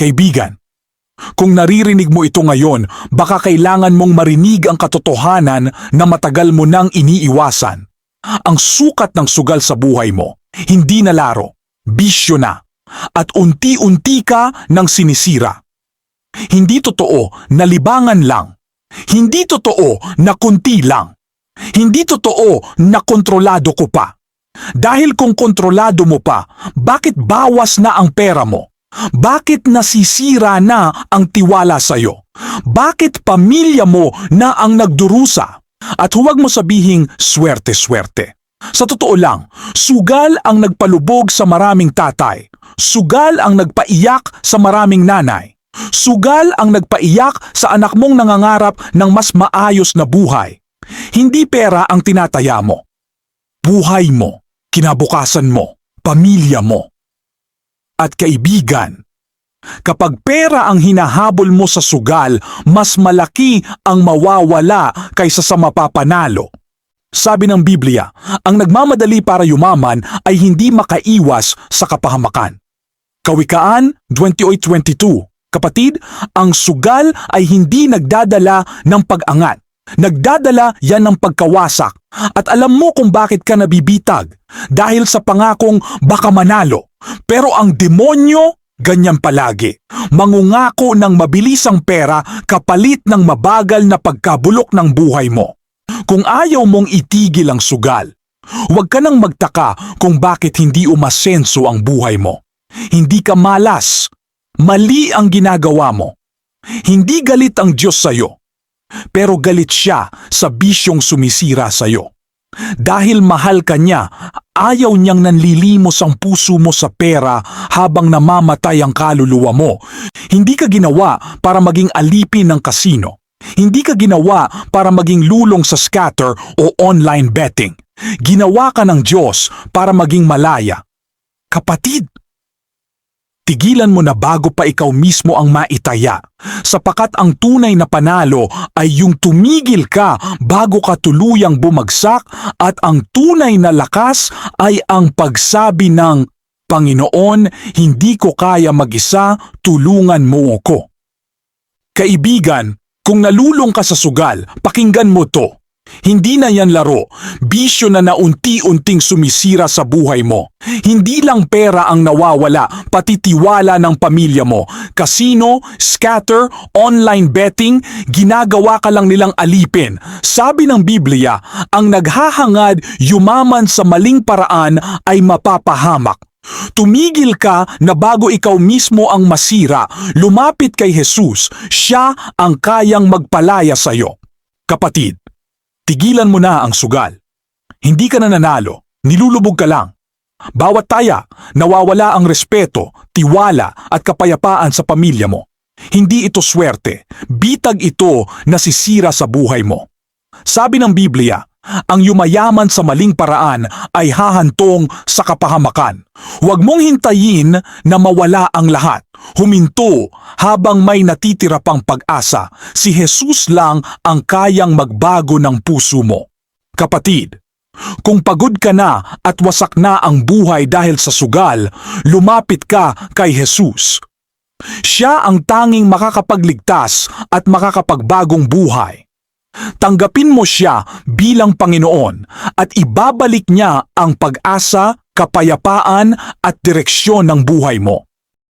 Kaibigan, kung naririnig mo ito ngayon, baka kailangan mong marinig ang katotohanan na matagal mo nang iniiwasan. Ang sukat ng sugal sa buhay mo, hindi na laro, bisyo na, at unti-unti ka nang sinisira. Hindi totoo na libangan lang. Hindi totoo na kunti lang. Hindi totoo na kontrolado ko pa. Dahil kung kontrolado mo pa, bakit bawas na ang pera mo? Bakit nasisira na ang tiwala sa'yo? Bakit pamilya mo na ang nagdurusa? At huwag mo sabihing swerte-swerte. Sa totoo lang, sugal ang nagpalubog sa maraming tatay. Sugal ang nagpaiyak sa maraming nanay. Sugal ang nagpaiyak sa anak mong nangangarap ng mas maayos na buhay. Hindi pera ang tinataya mo. Buhay mo, kinabukasan mo, pamilya mo. At kaibigan, kapag pera ang hinahabol mo sa sugal, mas malaki ang mawawala kaysa sa mapapanalo. Sabi ng Biblia, ang nagmamadali para yumaman ay hindi makaiwas sa kapahamakan. Kawikaan 28.22 Kapatid, ang sugal ay hindi nagdadala ng pag-angat. Nagdadala yan ng pagkawasak. At alam mo kung bakit ka nabibitag. Dahil sa pangakong baka manalo. Pero ang demonyo, ganyan palagi. Mangungako ng mabilisang pera kapalit ng mabagal na pagkabulok ng buhay mo. Kung ayaw mong itigil ang sugal, huwag ka nang magtaka kung bakit hindi umasenso ang buhay mo. Hindi ka malas. Mali ang ginagawa mo. Hindi galit ang Diyos sa'yo. Pero galit siya sa bisyong sumisira sa'yo. Dahil mahal ka niya, ayaw niyang nanlilimos ang puso mo sa pera habang namamatay ang kaluluwa mo. Hindi ka ginawa para maging alipin ng kasino. Hindi ka ginawa para maging lulong sa scatter o online betting. Ginawa ka ng Diyos para maging malaya. Kapatid, tigilan mo na bago pa ikaw mismo ang maitaya. Sapakat ang tunay na panalo ay yung tumigil ka bago ka tuluyang bumagsak at ang tunay na lakas ay ang pagsabi ng Panginoon, hindi ko kaya mag-isa, tulungan mo ako. Kaibigan, kung nalulong ka sa sugal, pakinggan mo to. Hindi na yan laro, bisyo na naunti-unting sumisira sa buhay mo. Hindi lang pera ang nawawala, pati tiwala ng pamilya mo. Casino, scatter, online betting, ginagawa ka lang nilang alipin. Sabi ng Biblia, ang naghahangad yumaman sa maling paraan ay mapapahamak. Tumigil ka na bago ikaw mismo ang masira, lumapit kay Jesus, siya ang kayang magpalaya sa iyo. Kapatid, tigilan mo na ang sugal. Hindi ka na nanalo, nilulubog ka lang. Bawat taya, nawawala ang respeto, tiwala at kapayapaan sa pamilya mo. Hindi ito swerte, bitag ito na sisira sa buhay mo. Sabi ng Biblia, ang yumayaman sa maling paraan ay hahantong sa kapahamakan. Huwag mong hintayin na mawala ang lahat. Huminto habang may natitira pang pag-asa. Si Jesus lang ang kayang magbago ng puso mo. Kapatid, kung pagod ka na at wasak na ang buhay dahil sa sugal, lumapit ka kay Jesus. Siya ang tanging makakapagligtas at makakapagbagong buhay. Tanggapin mo siya bilang Panginoon at ibabalik niya ang pag-asa, kapayapaan at direksyon ng buhay mo.